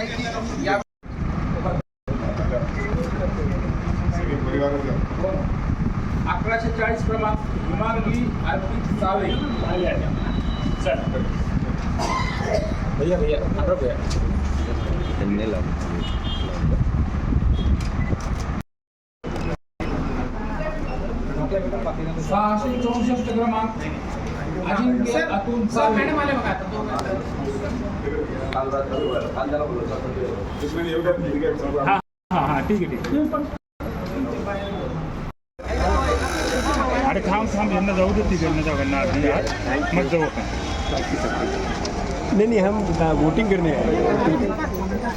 या अकराशे चाळीस क्रमांक हिमांगी अर्पित सावे. भैया भैया अठारह भैया. सहाशे चौसष्ट क्रमांक. अजिंक्य अतुल सावे. ठीक आहे ठीक अरे थांब थांब यांना जाऊ दे तिकडनं जाऊ ना मग जाऊ आपण नहीं नहीं. हम वोटिंग करने आए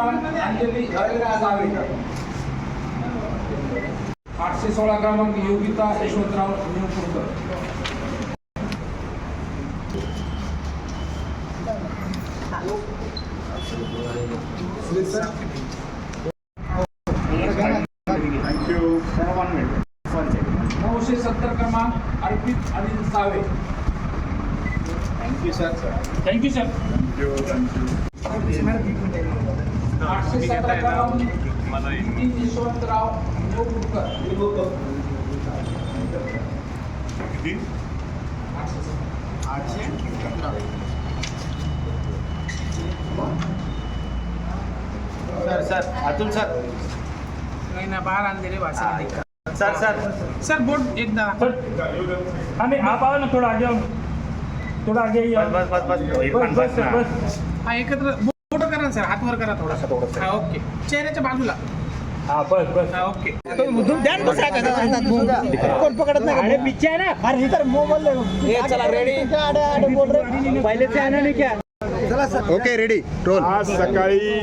अंजली आठशे सोळा क्रमांक योगिता यशवंतराव निवपूरकर नऊशे सत्तर क्रमांक Arpit Anil Save. Thank you sir आठशे सतरा क्रमांक Nitin Yashwantrao Nivpurkar sir sir Atul sir नाही ना बाहेर आणले रे वासरे सर सर सर बोट एकदा सर हाँ नहीं आप आओ ना थोड़ा आगे आओ थोड़ा आगे ही आओ बस बस बस बस बस इरफान बस बस ना बस हा एकत्र बोट करा ना सर हातवर करा थोडासा. थोडंसं. हा ओके. चेहऱ्याच्या बाजूला. हाँ बस बस. हा ओके. कोण पकडत नाही अरे पीछे आहे ना. अरे इधर मोबाईल चला रेडी पहिले क्या ओके रेडी आज सकाळी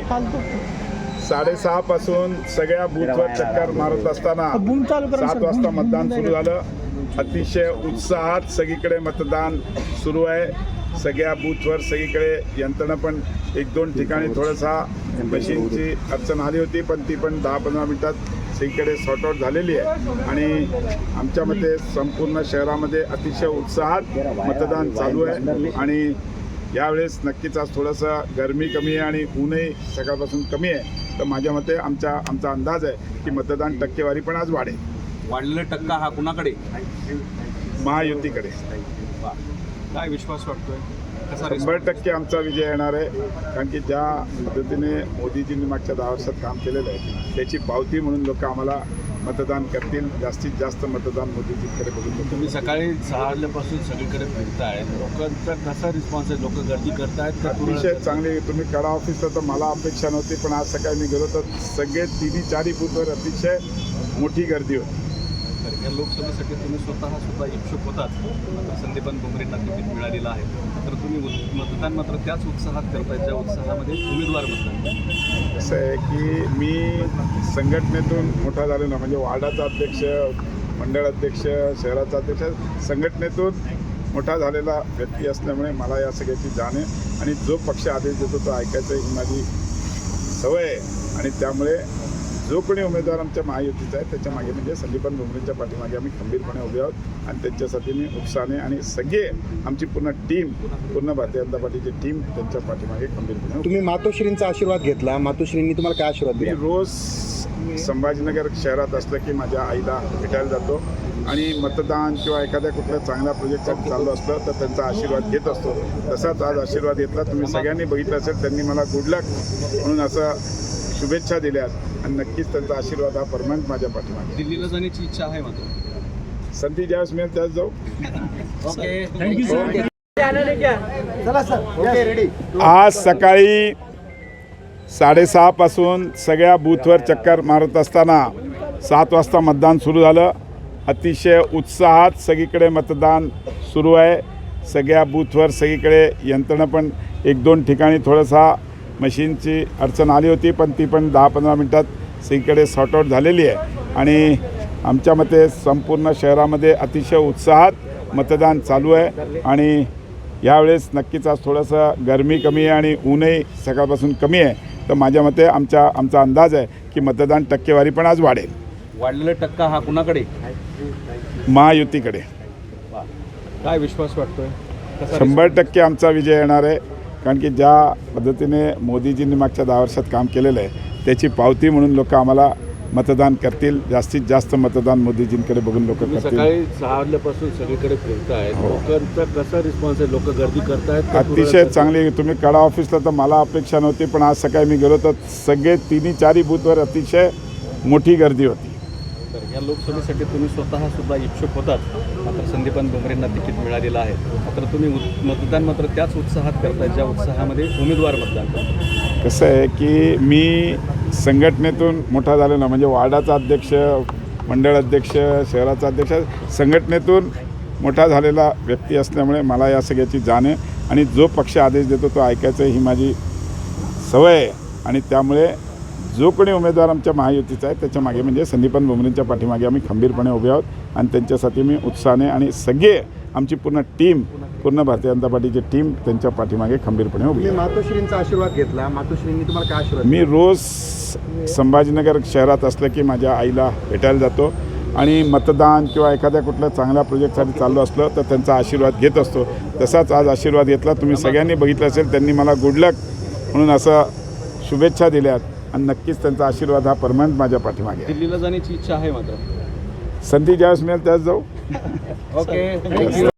साडेसहा पासून सगळ्या बूथवर चक्कर मारत असताना सात वाजता मतदान सुरू झालं. अतिशय उत्साहात सगळीकडे मतदान सुरू आहे. सगळ्या बूथवर सगळीकडे यंत्रणा पण एक दोन ठिकाणी थोडासा मशीनची अडचण आली होती पण ती पण दहा पंधरा मिनिटात सगळीकडे सॉर्ट आउट झालेली आहे. आणि आमच्या मते संपूर्ण शहरामध्ये अतिशय उत्साहात मतदान चालू आहे. आणि यावेळेस नक्कीच आज थोडंसं गरमी कमी आहे आणि ऊनही सकाळपासून कमी आहे. तर माझ्या मते आमच्या आमचा अंदाज आहे की मतदान टक्केवारी पण आज वाढेल. वाढलेला टक्का हा कुणाकडे? महायुतीकडे. काय विश्वास वाटतोय? कसा शंभर टक्के आमचा विजय येणार आहे. कारण की ज्या पद्धतीने मोदीजींनी मागच्या दहा वर्षात काम केलेलं आहे त्याची पावती म्हणून लोक आम्हाला मतदान करतील. जास्तीत जास्त मतदान मोदीजींकडे बघून तुम्ही सकाळी सहा वाजल्यापासून सगळीकडे फिरताय. लोकांचा कसा रिस्पॉन्स आहे? लोक गर्दी करतायत अतिशय चांगली तुम्ही कडा ऑफिसला तर मला अपेक्षा नव्हती पण आज सकाळी मी गेलो तर सगळे तिन्ही चारही बूथवर अतिशय मोठी गर्दी होती. तर या लोकसभेसाठी तुम्ही स्वतः सुद्धा इच्छुक होतात. मात्र संदीपान भुमरेंना तिकीट मिळालेलं आहे. तर तुम्ही मतदान मात्र त्याच उत्साहात करताय ज्या उत्साहामध्ये उमेदवार मतदान असं आहे की मी संघटनेतून मोठा झालेला म्हणजे वार्डाचा अध्यक्ष मंडळ अध्यक्ष शहराचा अध्यक्ष संघटनेतून मोठा झालेला व्यक्ती असल्यामुळे मला या सगळ्याची जाण आहे. आणि जो पक्ष आदेश देतो तो ऐकायचं ही माझी सवय आहे. आणि त्यामुळे जो कोणी उमेदवार आमच्या महायुतीचा आहे त्याच्यामागे म्हणजे संदीपन भुमरेंच्या पाठीमागे आम्ही खंबीरपणे उभे आहोत. आणि त्यांच्यासाठी मी उत्साहाने आणि सगळे आमची पूर्ण टीम पूर्ण भारतीय जनता पार्टीची टीम त्यांच्या पाठीमागे खंबीरपणे. तुम्ही मातोश्रींचा आशीर्वाद घेतला. मातोश्रींनी तुम्हाला काय आशीर्वाद मी दिला रोज संभाजीनगर शहरात असलं की माझ्या आईला भेटायला जातो. आणि मतदान किंवा एखाद्या कुठल्या चांगल्या प्रोजेक्टसाठी चाललो असलं तर त्यांचा आशीर्वाद घेत असतो. तसाच आज आशीर्वाद घेतला. तुम्ही सगळ्यांनी बघितलं असेल त्यांनी मला गुड लक म्हणून असं शुभेच्छा दिल्यात. आणि नक्कीच त्यांचा आशीर्वाद हा परमनंट माझ्या पाठीमागे. दिल्लीला जाण्याची इच्छा आहे मात्र. संधी ज्यावेळेस मिळेल त्याच जाऊ. थँक्यू सर चला सर ओके रेडी आज सकाळी साडेसहापासून सगळ्या बूथवर चक्कर मारत असताना सात वाजता मतदान सुरू झालं. अतिशय उत्साहात सगळीकडे मतदान सुरू आहे. सगळ्या बूथवर सगळीकडे यंत्रणा पण एक दोन ठिकाणी थोडंसा मशीनची अडचण आली होती पण ती पण दहा पंधरा मिनटात सगळीकडे सॉर्ट आऊट झालेली आहे. आणि आमच्या मते संपूर्ण शहरामध्ये अतिशय उत्साहात मतदान चालू आहे. आणि यावेळेस नक्कीच आज थोडंसं गरमी कमी आहे आणि ऊनही सकाळपासून कमी आहे. तर माझ्या मते आमच्या आमचा अंदाज आहे की मतदान टक्केवारी पण आज वाढेल. वाढलेला टक्का हा कुणाकडे? महायुतीकडे. काय विश्वास वाटतोय? शंभर टक्के आमचा विजय येणार आहे. कारण की ज्या पद्धतीने मोदीजींनी मागच्या दहा वर्षात काम केलेलं आहे त्याची पावती म्हणून लोक आम्हाला मतदान करतील. जास्तीत जास्त मतदान मोदीजींकडे बघून लोक करतील. सकाळी सहा वाजल्यापासून सगळीकडे फिरतायत लोकांचा कसा रिस्पॉन्स आहे? लोक गर्दी करतायत अतिशय चांगली तुम्ही कडा ऑफिसला तर मला अपेक्षा नव्हती पण आज सकाळी मी गेलो तर सगळे तिन्ही चारही बूथवर अतिशय मोठी गर्दी होती. तर या लोकसभेसाठी तुम्ही स्वतः सुद्धा इच्छुक होतात. मात्र संदीपान भुमरेंना तिकीट मिळालेलं आहे. मात्र तुम्ही उत- मतदान मात्र त्याच उत्साहात करताय ज्या उत्साहामध्ये उमेदवार मतदान करतात. कसं आहे की मी संघटनेतून मोठा झालेला म्हणजे वार्डाचा अध्यक्ष मंडळ अध्यक्ष शहराचा अध्यक्ष संघटनेतून मोठा झालेला व्यक्ती असल्यामुळे मला या सगळ्याची जाण आहे. आणि जो पक्ष आदेश देतो तो ऐकायचं ही माझी सवय आहे. आणि त्यामुळे जो कोणी उमेदवार आमच्या महायुतीचा आहे त्याच्यामागे म्हणजे संदीपन भुमरेंच्या पाठीमागे आम्ही खंबीरपणे उभे आहोत. आणि त्यांच्यासाठी मी उत्साहाने आणि सगळे आमची पूर्ण टीम पूर्ण भारतीय जनता पार्टीची टीम त्यांच्या पाठीमागे खंबीरपणे उभी मातोश्रींचा आशीर्वाद घेतला. मातोश्रींनी तुम्हाला काय आशीर्वाद मी रोज संभाजीनगर शहरात असलं की माझ्या आईला भेटायला जातो आणि मतदान किंवा एखाद्या कुठल्या चांगल्या प्रोजेक्टसाठी चाललो असलं तर त्यांचा आशीर्वाद घेत असतो. तसाच आज आशीर्वाद घेतला. तुम्ही सगळ्यांनी बघितलं असेल त्यांनी मला गुड लक म्हणून असं शुभेच्छा दिल्यात आणि नक्कीच त्यांचा आशीर्वाद हा परमनंट माझ्या पाठीमागे आहे. दिल्लीला जाण्याची इच्छा आहे मात्र. संधी ज्यावेळेस मिळेल त्यावेळेस जाऊ. ओके